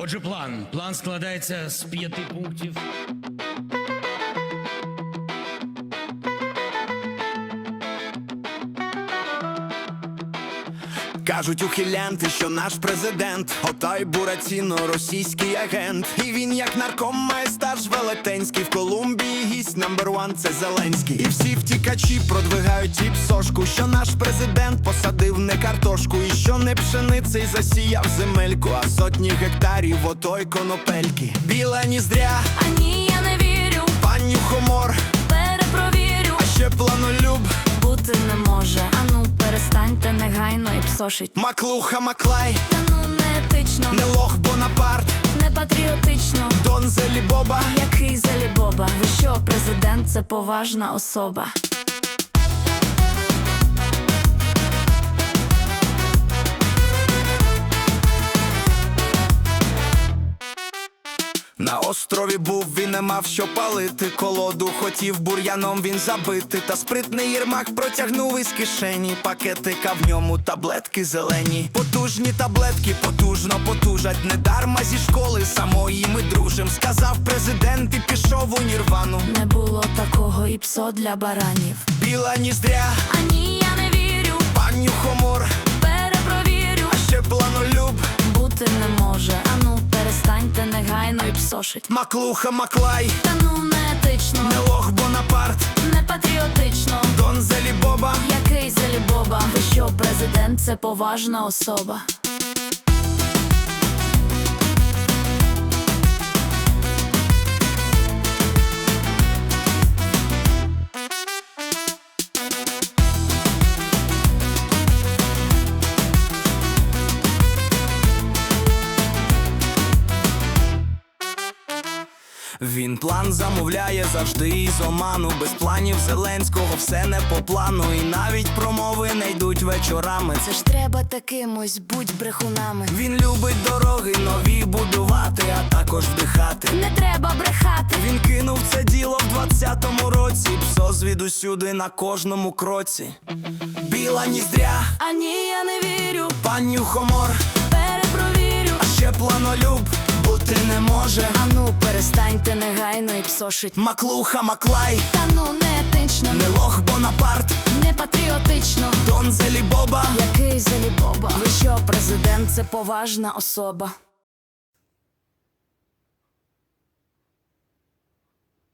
Отже, план. План складається з п'яти пунктів. Кажуть ухилянти, що наш президент Отай Бураціно, російський агент. І він, як нарком, має стаж велетенський В Колумбії гість номер ван це Зеленський. І всі втікачі продвигають і псошку, що наш президент посадив не картошку, і що не пшеницей засіяв земельку, а сотні гектарів отой конопельки. Біла ніздря, А ні, я не вірю, паню хомор, перепровірю, а ще планолюб, негайно маклуха Маклай, Та ну не етично, не лох Бонапарт, не патріотично. Дон Зелібоба. Який Зелібоба? Ви що, президент це поважна особа. На острові був він не мав що палити. Колоду хотів бур'яном він забити. Та спритний Єрмак протягнув із кишені пакетика в ньому таблетки зелені. Потужні таблетки потужно потужать. Недарма зі школи самої ми дружим. Сказав президент і пішов у нірвану. Не було такого і псо для баранів. Біла ніздря, А і маклуха Маклай, Та ну не етично, не лох Бонапарт, не патріотично. Дон Зелібоба. Який залібоба? Ви що, президент це поважна особа. Він план замовляє завжди із оману. Без планів Зеленського все не по плану. І навіть промови не йдуть вечорами. Це ж треба такимось, будь брехунами. Він любить дороги нові будувати, а також вдихати. Не треба брехати. Він кинув це діло в 20-му році. Псо звідусюди на кожному кроці. Біла ніздря, А ні, я не вірю, паню хомор, перепровірю. а ще планолюб бути не може. Ану, перестаньте негайно і псошить. Маклуха Маклай, Та ну не етично, не лох Бонапарт, не патріотично. Дон Зелібоба. Який Зелібоба? Ви що, президент це поважна особа.